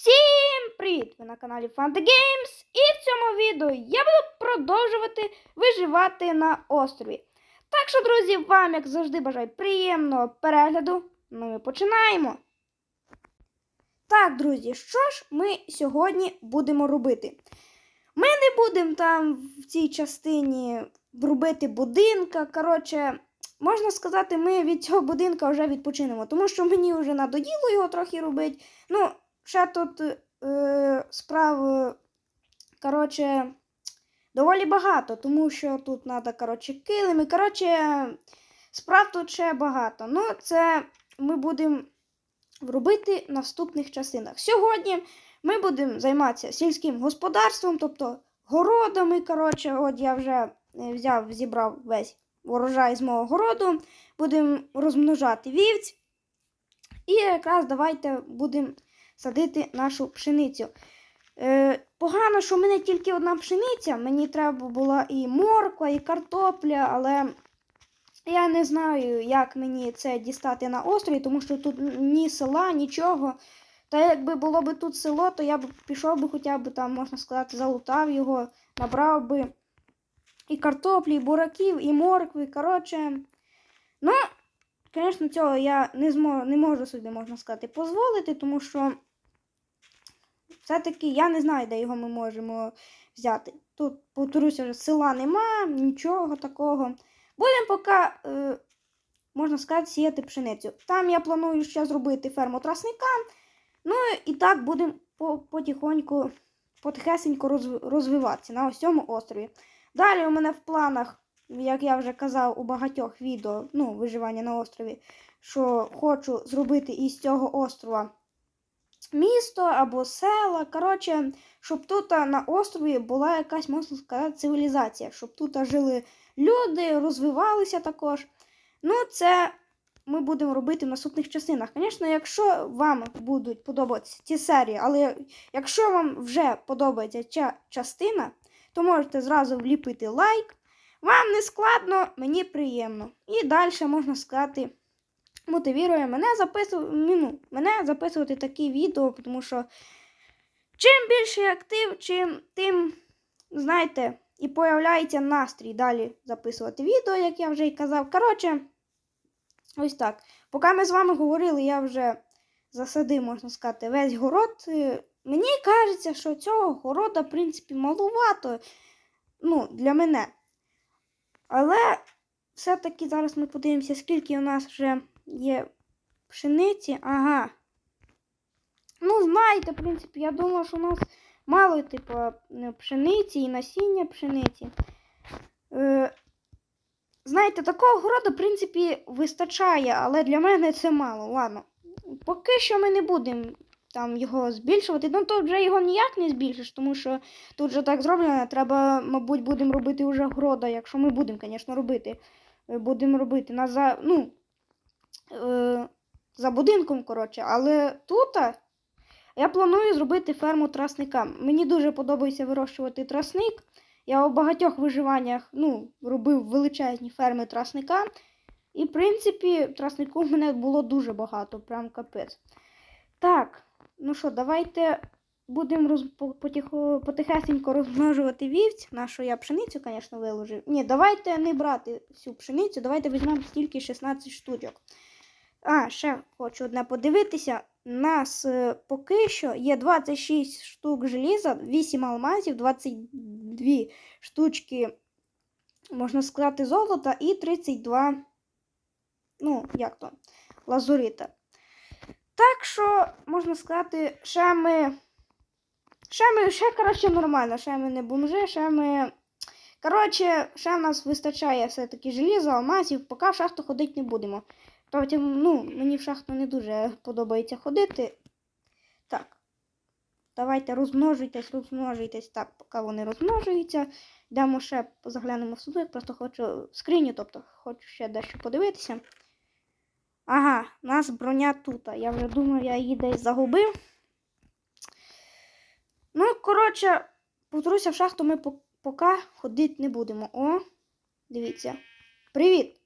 Всім привіт! Ви на каналі Fanta Games і в цьому відео я буду продовжувати виживати на острові. Так що, друзі, вам, як завжди, бажаю приємного перегляду. Ну, ми починаємо. Так, друзі, що ж ми сьогодні будемо робити? Ми не будемо там в цій частині робити будинка. Коротше, можна сказати, ми від цього будинка вже відпочинемо, тому що мені вже надоїло його трохи робити. Ну, ще тут е, справ, е, коротше, доволі багато, тому що тут треба, коротше, килими. Коротше, справ тут ще багато. Ну, це ми будемо робити в наступних частинах. Сьогодні ми будемо займатися сільським господарством, тобто городами. Коротше, от я вже е, взяв, зібрав весь урожай з мого городу. Будемо розмножати вівць. І якраз давайте будемо садити нашу пшеницю. Е, погано, що в мене тільки одна пшениця. Мені треба була і морква, і картопля, але я не знаю, як мені це дістати на острові, тому що тут ні села, нічого. Та якби було б тут село, то я б пішов би хоча б там, можна сказати, залутав його, набрав би і картоплі, і бураків, і моркви. Коротше. Ну, Звісно, цього я не зможу, не можу собі, можна сказати, дозволити, тому що все-таки я не знаю, де його ми можемо взяти. Тут, повторюся, вже села нема, нічого такого. Будемо поки, е, можна сказати, сіяти пшеницю. Там я планую ще зробити ферму трасника. Ну і так будемо по- потихоньку, потихесенько розвиватися на ось цьому острові. Далі у мене в планах, як я вже казав у багатьох відео, ну, виживання на острові, що хочу зробити із цього острова місто або села. Коротше, щоб тут на острові була якась, можна сказати, цивілізація, щоб тут жили люди, розвивалися також. Ну, це ми будемо робити в наступних частинах. Звісно, якщо вам будуть подобатися ці серії, але якщо вам вже подобається ця частина, то можете зразу вліпити лайк. Вам не складно, мені приємно. І далі можна сказати, мотивує мене записувати, ну, мене записувати такі відео, тому що чим більший актив, чим тим, знаєте, і появляється настрій далі записувати відео, як я вже і казав. Коротше, ось так. Поки ми з вами говорили, я вже засадив, можна сказати, весь город. Е, Мені кажеться, що цього города, в принципі, малувато ну, для мене. Але все-таки зараз ми подивимося, скільки у нас вже є пшениці. Ага. Ну, знаєте, в принципі, я думав, що у нас мало, типу, пшениці і насіння пшениці. Е, знаєте, такого городу, в принципі, вистачає, але для мене це мало. Ладно. Поки що ми не будемо там його збільшувати. Ну, тут вже його ніяк не збільшиш, тому що тут же так зроблено. Треба, мабуть, будемо робити вже города, якщо ми будемо, звісно, робити. Е, Будемо робити на за, ну, е, за будинком, коротше. Але тут я планую зробити ферму трасника. Мені дуже подобається вирощувати трасник. Я у багатьох виживаннях ну, робив величезні ферми трасника. І, в принципі, траснику в мене було дуже багато, прям капець. Так, ну що, давайте будемо роз... потихесенько розмножувати вівць. Нашу я пшеницю, звісно, виложив. Ні, давайте не брати всю пшеницю, давайте візьмемо тільки 16 штучок. А, ще хочу одне подивитися. У нас е, поки що є 26 штук желіза, 8 алмазів, 22 штучки, можна сказати, золота і 32, ну, як то, лазурита. Так що, можна сказати, ще ми. Ще ми, ще, коротше, нормально, ще ми не бомжи, ще ми. Коротше, ще в нас вистачає все-таки желіза, алмазів, поки в шахту ходити не будемо. Потім, ну, мені в шахту не дуже подобається ходити. Так. Давайте розмножуйтесь, розмножуйтесь. Так, поки вони розмножуються. Йдемо ще заглянемо в сундук, просто хочу в скриню, тобто хочу ще дещо подивитися. Ага, у нас броня тут. Я вже думаю, я її десь загубив. Ну, коротше, повторюся, в шахту ми поки ходити не будемо. О, дивіться. Привіт!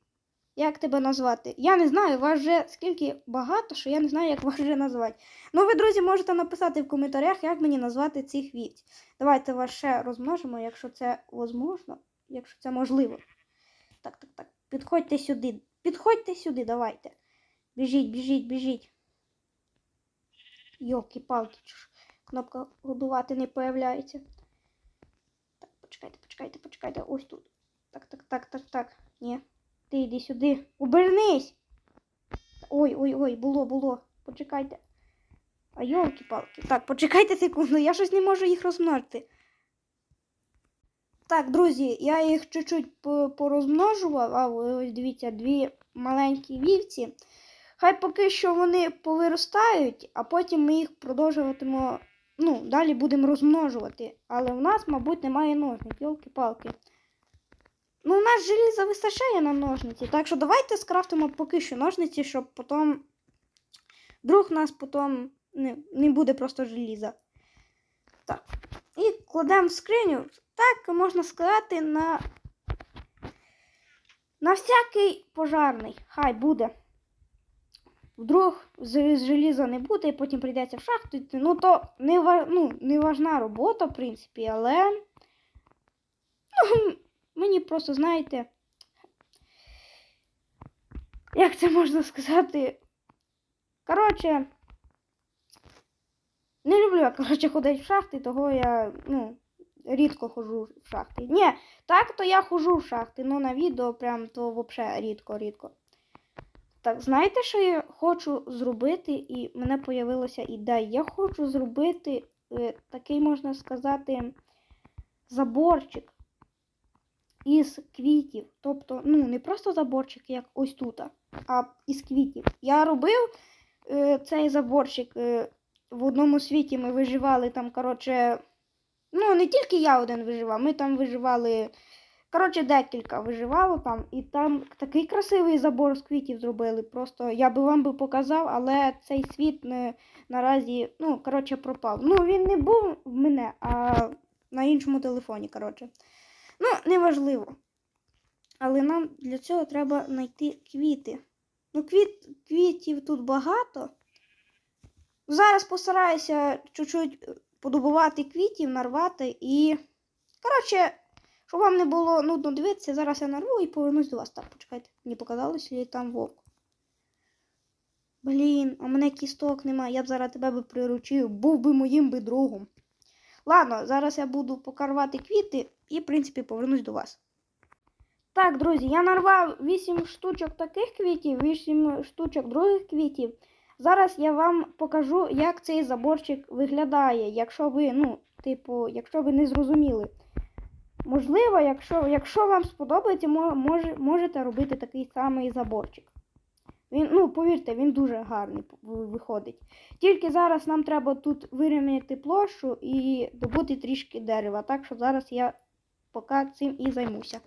Як тебе назвати? Я не знаю, вас вже скільки багато, що я не знаю, як вас вже назвати. Ну, ви, друзі, можете написати в коментарях, як мені назвати цих вівць. Давайте вас ще розмножимо, якщо це возможно, якщо це можливо. Так, так, так. Підходьте сюди. Підходьте сюди, давайте. Біжіть, біжіть, біжіть. Йолки-палки. Кнопка годувати не появляється. Так, почекайте, почекайте, почекайте. Ось тут. Так, так, так, так, так. Ні. Ти йди сюди. Обернись. Ой, ой, ой, було, було. Почекайте. А йолки-палки. Так, почекайте секунду, я щось не можу їх розмножити. Так, друзі, я їх чуть-чуть порозмножував, а ось дивіться, дві маленькі вівці. Хай поки що вони повиростають, а потім ми їх продовжуватимемо. Ну, далі будемо розмножувати. Але в нас, мабуть, немає ножниць, йолки-палки. Ну, у нас желіза вистачає на ножниці, так що давайте скрафтимо поки що ножниці, щоб потім. Вдруг у нас потім не, не буде просто желіза. Так. І кладемо в скриню. Так, можна сказати, на. На всякий пожарний. Хай буде. Вдруг з желіза не буде, і потім прийдеться в шахту. Ну, то не, ну, не важна робота, в принципі, але. Ну, мені просто, знаєте. Як це можна сказати? Коротше. Не люблю я, коротше, ходити в шахти, того я, ну, рідко ходжу в шахти. Ні, так то я ходжу в шахти, ну на відео прям то взагалі рідко-рідко. Так, знаєте, що я хочу зробити, і мене появилася ідея. Я хочу зробити е, такий, можна сказати, заборчик із квітів. Тобто, ну, не просто заборчик, як ось тут, а із квітів. Я робив е, цей заборчик е, в одному світі. Ми виживали там, коротше. Ну, не тільки я один виживав, ми там виживали. Коротше, декілька виживало там, і там такий красивий забор з квітів зробили. Просто я би вам би показав, але цей світ не, наразі, ну, коротше, пропав. Ну, він не був в мене, а на іншому телефоні, коротше. Ну, неважливо. Але нам для цього треба знайти квіти. Ну, квіт, квітів тут багато. Зараз постараюся чуть-чуть подобувати квітів, нарвати і. Коротше, щоб вам не було нудно дивитися, зараз я нарву і повернусь до вас. Так, почекайте, мені показалось, що там вовк. Блін, а мене кісток немає. Я б зараз тебе би приручив, був би моїм би другом. Ладно, зараз я буду покарвати квіти і, в принципі, повернусь до вас. Так, друзі, я нарвав 8 штучок таких квітів, 8 штучок других квітів. Зараз я вам покажу, як цей заборчик виглядає, якщо ви, ну, типу, якщо ви не зрозуміли. Можливо, якщо, якщо вам сподобається, мо- може, можете робити такий самий заборчик. Він, ну, повірте, він дуже гарний виходить. Тільки зараз нам треба тут вирівняти площу і добути трішки дерева. Так що зараз я поки цим і займуся.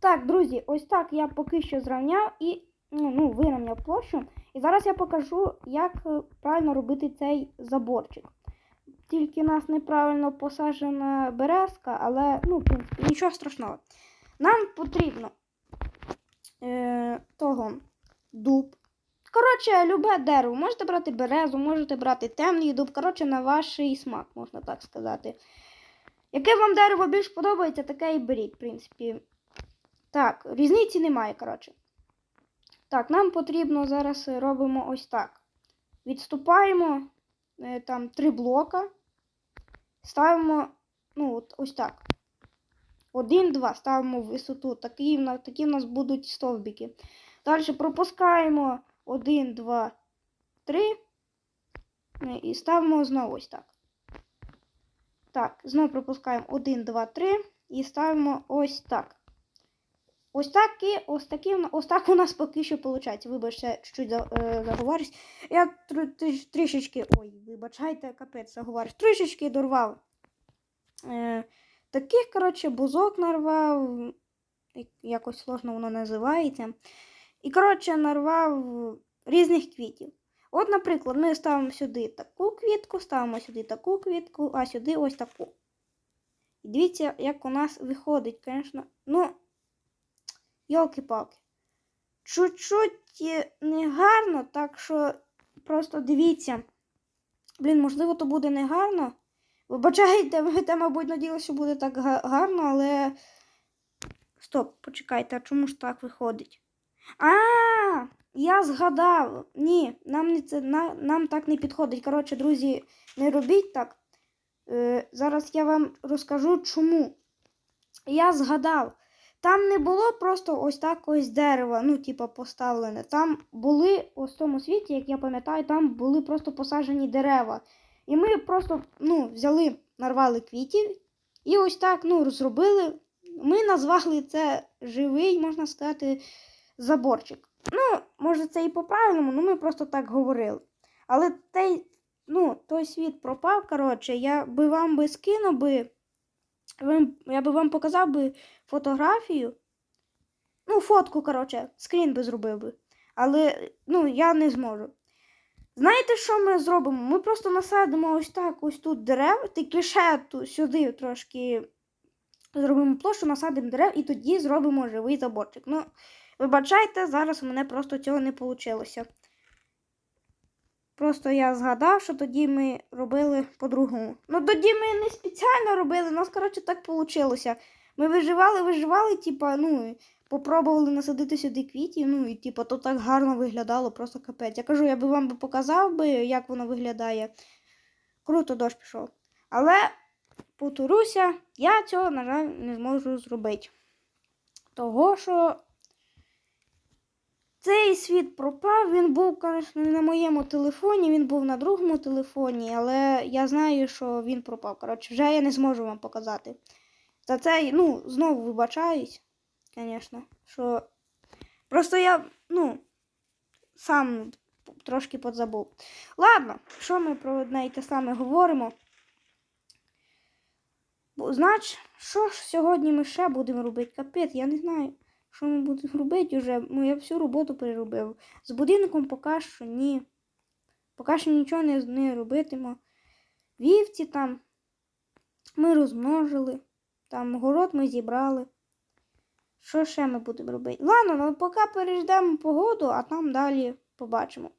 Так, друзі, ось так я поки що зрівняв і ну, ну, вирівняв площу. І зараз я покажу, як е, правильно робити цей заборчик. Тільки нас неправильно посаджена березка, але ну, в принципі, нічого страшного. Нам потрібно е, того дуб. Коротше, любе дерево. Можете брати березу, можете брати темний дуб. Коротше, на ваш смак, можна так сказати. Яке вам дерево більш подобається, таке і беріть, в принципі. Так, різниці немає, коротше. Так, нам потрібно зараз робимо ось так. Відступаємо е, там три блока. Ставимо, ну, от, ось так. Один, два. Ставимо в висоту. Такі, такі в нас будуть стовбики. Далі пропускаємо один, два, три. Е, І ставимо знову ось так. Так, знову пропускаємо 1, 2, 3 і ставимо ось так. Ось так і ось, такі, ось так у нас поки що виходить. Вибачте, чуть-чуть е. Я трішечки. Ой, вибачайте, капець, заговорюсь. Трішечки дорвав. Е, таких, коротше, бузок нарвав. Якось сложно воно називається. І, коротше, нарвав різних квітів. От, наприклад, ми ставимо сюди таку квітку, ставимо сюди таку квітку, а сюди ось таку. І дивіться, як у нас виходить, звісно. Ну, Йолки-палки. Чуть-чуть е, негарно, так що просто дивіться. Блін, можливо, то буде негарно. Вибачайте, ви те, мабуть, надіялися, що буде так гарно, але. Стоп, почекайте, а чому ж так виходить? А, я згадав. Ні, нам не це на, нам так не підходить. Коротше, друзі, не робіть так. Е, зараз я вам розкажу чому. Я згадав. Там не було просто ось так ось дерева, ну, типа, поставлене. Там були у тому світі, як я пам'ятаю, там були просто посаджені дерева. І ми просто ну, взяли, нарвали квітів і ось так ну, зробили. Ми назвали це живий, можна сказати, заборчик. Ну, може, це і по-правильному, ну ми просто так говорили. Але той, ну, той світ пропав, коротше, я би вам би скинув би. Я би вам показав би фотографію. Ну, фотку, коротше, скрін би зробив би. Але ну, я не зможу. Знаєте, що ми зробимо? Ми просто насадимо ось так, ось тут дерев, тільки ще сюди трошки зробимо площу, насадимо дерев і тоді зробимо живий заборчик. Ну, вибачайте, зараз у мене просто цього не вийшло. Просто я згадав, що тоді ми робили по-другому. Ну тоді ми не спеціально робили, у нас, коротше, так вийшло. Ми виживали, виживали, типа, ну, попробували насадити сюди квітів, ну і типа, то так гарно виглядало, просто капець. Я кажу, я би вам показав би, як воно виглядає. Круто дощ пішов. Але, повторюся, я цього, на жаль, не зможу зробити. Того, що цей світ пропав, він був, звісно, не на моєму телефоні, він був на другому телефоні, але я знаю, що він пропав. Коротше, вже я не зможу вам показати. За це, ну, знову вибачаюсь, звісно, що просто я, ну, сам трошки подзабув. Ладно, що ми про одне і те саме говоримо? Знач, що ж сьогодні ми ще будемо робити? Капець, я не знаю, що ми будемо робити вже. Ну, я всю роботу переробив. З будинком поки що ні. Поки що нічого не, не робитимо. Вівці там ми розмножили. Там город ми зібрали. Що ще ми будемо робити? Ладно, ну поки переждемо погоду, а там далі побачимо.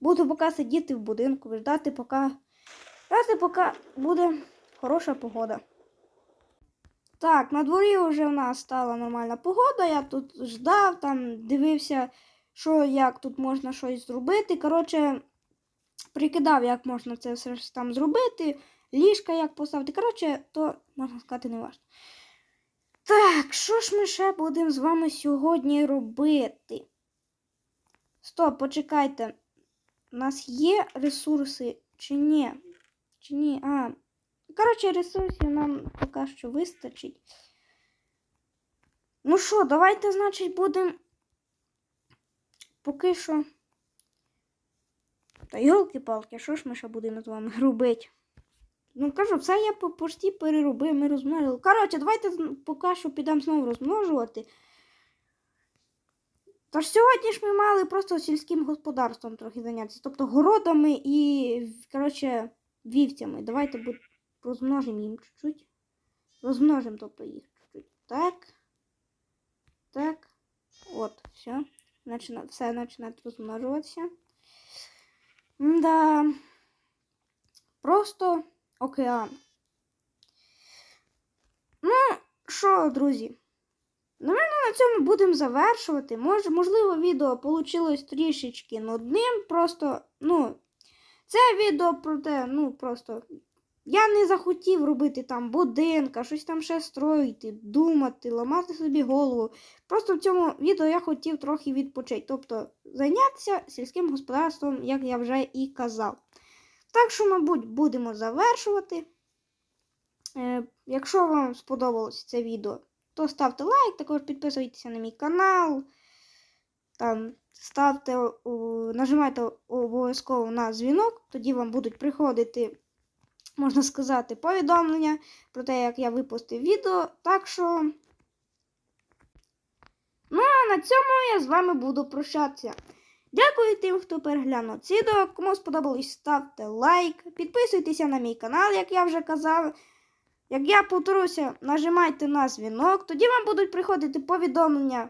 Буду поки сидіти в будинку, ждати, поки, ждати, поки буде хороша погода. Так, на дворі вже в нас стала нормальна погода. Я тут ждав, там дивився, що як тут можна щось зробити. Коротше, прикидав, як можна це все ж там зробити, ліжка як поставити. Коротше, то можна сказати, не важливо. Так, що ж ми ще будемо з вами сьогодні робити? Стоп, почекайте. У нас є ресурси чи ні? Чи ні? А. Коротше, ресурсів нам поки що вистачить. Ну що, давайте, значить, будемо. Поки що. Та йолки-палки, що ж ми ще будемо з вами робити? Ну, кажу, все я по почті переробив, ми розмножили. Коротше, давайте поки що підемо знову розмножувати. Тож сьогодні ж ми мали просто сільським господарством трохи зайнятися. Тобто городами і, коротше, вівцями. Давайте будь... розмножимо їм чуть-чуть. Розмножимо, тобто їх чуть-чуть. Так. Так. От, все. Начина... Все починає розмножуватися. Да. Просто океан. Ну, що, друзі? Напевно, на цьому будемо завершувати. Може, можливо, відео вийшло трішечки нудним. Просто, ну, це відео про те, ну, просто. Я не захотів робити там будинка, щось там ще строїти, думати, ламати собі голову. Просто в цьому відео я хотів трохи відпочити. Тобто зайнятися сільським господарством, як я вже і казав. Так що, мабуть, будемо завершувати. Е, якщо вам сподобалось це відео, то ставте лайк, також підписуйтеся на мій канал. Там ставте, нажимайте обов'язково на дзвінок, тоді вам будуть приходити, можна сказати, повідомлення про те, як я випустив відео. Так що. Ну, а на цьому я з вами буду прощатися. Дякую тим, хто переглянув це відео. Кому сподобалось, ставте лайк, підписуйтеся на мій канал, як я вже казав. Як я повторюся, нажимайте на дзвінок, тоді вам будуть приходити повідомлення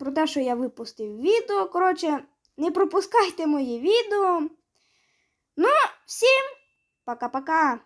про те, що я випустив відео. Коротше, не пропускайте мої відео. Ну, всім пока-пока.